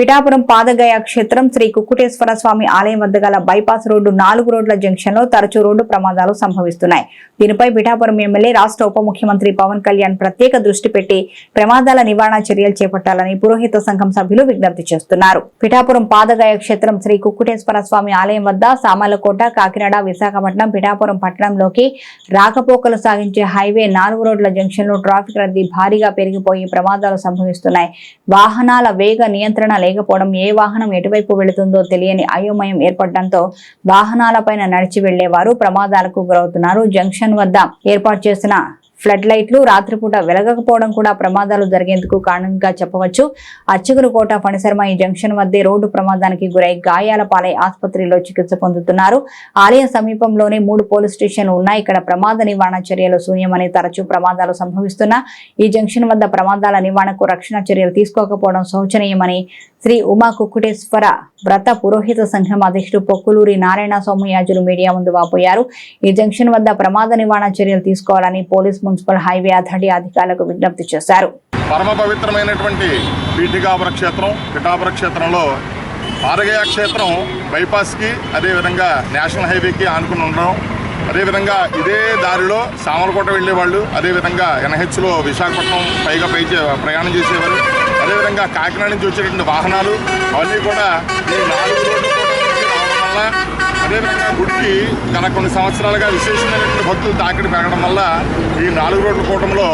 పిఠాపురం పాదగయ క్షేత్రం శ్రీ కుక్కుటేశ్వర స్వామి ఆలయం వద్ద గల బైపాస్ రోడ్డు నాలుగు రోడ్ల జంక్షన్లో తరచూ రోడ్డు ప్రమాదాలు సంభవిస్తున్నాయి. దీనిపై పిఠాపురం ఎమ్మెల్యే రాష్ట్ర ఉప ముఖ్యమంత్రి పవన్ కళ్యాణ్ ప్రత్యేక దృష్టి పెట్టి ప్రమాదాల నివారణ చర్యలు చేపట్టాలని పురోహిత సంఘం సభ్యులు విజ్ఞప్తి చేస్తున్నారు. పిఠాపురం పాదగయ క్షేత్రం శ్రీ కుక్కుటేశ్వర స్వామి ఆలయం వద్ద సామాలకోట కాకినాడ విశాఖపట్నం పిఠాపురం పట్టణంలోకి రాకపోకలు సాగించే హైవే నాలుగు రోడ్ల జంక్షన్లో ట్రాఫిక్ రద్దీ భారీగా పెరిగిపోయి ప్రమాదాలు సంభవిస్తున్నాయి. వాహనాల వేగ నియంత్రణ లేకపోవడం ఏ వాహనం ఎటువైపు వెళుతుందో తెలియని అయోమయం ఏర్పడడంతో వాహనాలపైన నడిచి వెళ్ళేవారు ప్రమాదాలకు గురవుతున్నారు. జంక్షన్ వద్ద ఏర్పాటు చేసిన ఫ్లడ్ లైట్లు రాత్రిపూట వెలగకపోవడం కూడా ప్రమాదాలు జరిగేందుకు కారణంగా చెప్పవచ్చు. అర్చకులు కోట ఫణిశర్మ ఈ జంక్షన్ వద్దే రోడ్డు ప్రమాదానికి గురై గాయాల పాలై ఆసుపత్రిలో చికిత్స పొందుతున్నారు. ఆలయ సమీపంలోనే మూడు పోలీస్ స్టేషన్లు ఉన్నాయి. ఇక్కడ ప్రమాద నివారణ చర్యలు శూన్యమని తరచూ ప్రమాదాలు సంభవిస్తున్నా ఈ జంక్షన్ వద్ద ప్రమాదాల నివారణకు రక్షణ చర్యలు తీసుకోకపోవడం శోచనీయమని శ్రీ ఉమా కుక్కుటేశ్వర వ్రత పురోహిత సంఘం అధ్యక్షుడు పొక్కులూరి నారాయణ సోమయాజులు మీడియా ముందు వాపోయారు. ఈ జంక్షన్ వద్ద ప్రమాద నివారణ చర్యలు తీసుకోవాలని పోలీస్ మున్సిపల్ హైవే అథారిటీ అధికారులకు విజ్ఞప్తి చేశారు. పరమ పవిత్రమైనటువంటి పీఠికాపుర క్షేత్రం పిఠాపుర క్షేత్రంలో ఆరగయ క్షేత్రం బైపాస్కి అదేవిధంగా నేషనల్ హైవేకి ఆనుకుని ఉండడం. అదేవిధంగా ఇదే దారిలో సామలకోట వెళ్ళేవాళ్ళు అదేవిధంగా ఎన్హెచ్లో విశాఖపట్నం పైగా పై ప్రయాణం చేసేవారు. అదేవిధంగా కాకినాడ నుంచి వచ్చేటువంటి వాహనాలు అవన్నీ కూడా ఈ నాలుగు రోడ్లు రావడం వల్ల అదేవిధంగా గుడికి గత కొన్ని సంవత్సరాలుగా విశేషమైనటువంటి భక్తులు తాకిడి పెరగడం వల్ల ఈ నాలుగు రోడ్ల కూటంలో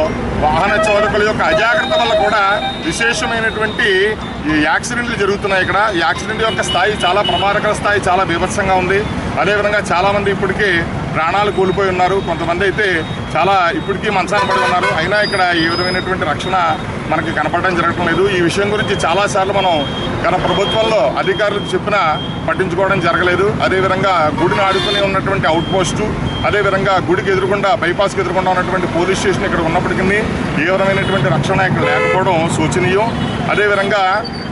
వాహన చోదకుల యొక్క అజాగ్రత్త వల్ల కూడా విశేషమైనటువంటి ఈ యాక్సిడెంట్లు జరుగుతున్నాయి ఇక్కడ. ఈ యాక్సిడెంట్ యొక్క స్థాయి చాలా ప్రమాదకర స్థాయి చాలా బీభత్సంగా ఉంది. అదేవిధంగా చాలామంది ఇప్పటికీ ప్రాణాలు కోల్పోయి ఉన్నారు. కొంతమంది అయితే చాలా ఇప్పటికీ మంచాన పడి ఉన్నారు. అయినా ఇక్కడ ఏ విధమైనటువంటి రక్షణ మనకి కనపడడం జరగటం లేదు ఈ విషయం గురించి చాలాసార్లు మనం గత ప్రభుత్వంలో అధికారులకు చెప్పినా పట్టించుకోవడం జరగలేదు. అదేవిధంగా గుడిని ఆడుకుని ఉన్నటువంటి అవుట్ పోస్టు అదేవిధంగా గుడికి ఎదురుకుండా బైపాస్కి ఎదురుకుండా ఉన్నటువంటి పోలీస్ స్టేషన్ ఇక్కడ ఉన్నప్పటికీ ఏ విధమైనటువంటి రక్షణ ఇక్కడ లేకపోవడం శోచనీయం. అదేవిధంగా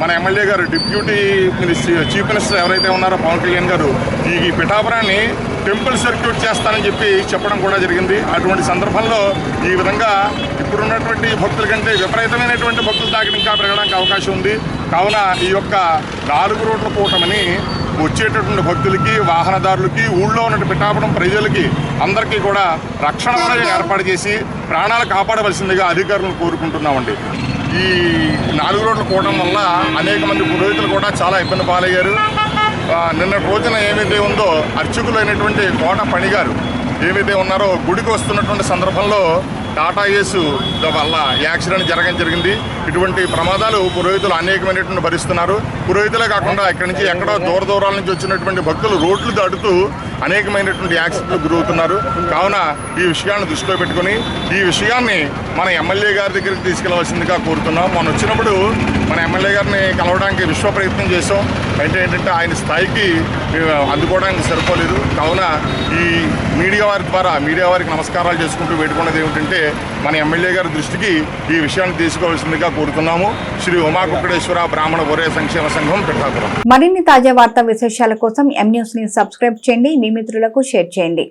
మన ఎమ్మెల్యే గారు డిప్యూటీ మినిస్టర్ చీఫ్ మినిస్టర్ ఎవరైతే ఉన్నారో పవన్ కళ్యాణ్ గారు ఈ పిఠాపురాన్ని టెంపుల్ సర్క్యూట్ చేస్తానని చెప్పి చెప్పడం కూడా జరిగింది. అటువంటి సందర్భంలో ఈ విధంగా ఇప్పుడున్నటువంటి భక్తుల కంటే విపరీతమైనటువంటి భక్తులు తాకిడి ఇంకా పెరగడానికి అవకాశం ఉంది. కావున ఈ యొక్క నాలుగు రోడ్ల కూటమని వచ్చేటటువంటి భక్తులకి వాహనదారులకి ఊళ్ళో ఉన్న పిఠాపురం ప్రజలకి అందరికీ కూడా రక్షణ వలయం ఏర్పాటు చేసి ప్రాణాలు కాపాడవలసిందిగా అధికారులను కోరుకుంటున్నామండి. ఈ నాలుగు రోడ్ల కూటం వల్ల అనేక మంది పురోహితులు కూడా చాలా ఇబ్బంది పాలయ్యారు. నిన్నటి నిన్న రోజున ఏమైతే ఉందో అర్చకులైనటువంటి కోట పణిగారు ఏవైతే ఉన్నారో గుడికి వస్తున్నటువంటి సందర్భంలో టాటా ఏసు వల్ల యాక్సిడెంట్ జరగడం జరిగింది. ఇటువంటి ప్రమాదాలు పురోహితులు అనేకమైనటువంటి భరిస్తున్నారు. పురోహితులే కాకుండా ఇక్కడి నుంచి ఎక్కడో దూర దూరాల నుంచి వచ్చినటువంటి భక్తులు రోడ్లు దాటుతూ అనేకమైనటువంటి యాక్సిడెంట్లు గురవుతున్నారు. కావున ఈ విషయాన్ని దృష్టిలో పెట్టుకొని ఈ విషయాన్ని మన ఎమ్మెల్యే గారి దగ్గరికి తీసుకెళ్ళవలసిందిగా కోరుతున్నాం. మనం వచ్చినప్పుడు మన ఎమ్మెల్యే గారిని కలవడానికి విశ్వ ప్రయత్నం చేసాం అంటే ఏంటంటే ఆయన స్థాయికి అందుకోవడానికి సరిపోలేదు. కావున ఈ మీడియా వారి ద్వారా మీడియా వారికి నమస్కారాలు చేసుకుంటూ వేడుకున్నది ఏమిటంటే మన ఎమ్మెల్యే గారి దృష్టికి ఈ విషయాన్ని తీసుకోవాల్సిందిగా కోరుతున్నాము. శ్రీ ఉమా బ్రాహ్మణ ఒరే సంక్షేమ సంఘం పిఠాపురం మరిన్ని తాజా వార్తా విశేషాల కోసం ఎం న్యూస్ని సబ్స్క్రైబ్ చేయండి. మీ మిత్రులకు షేర్ చేయండి.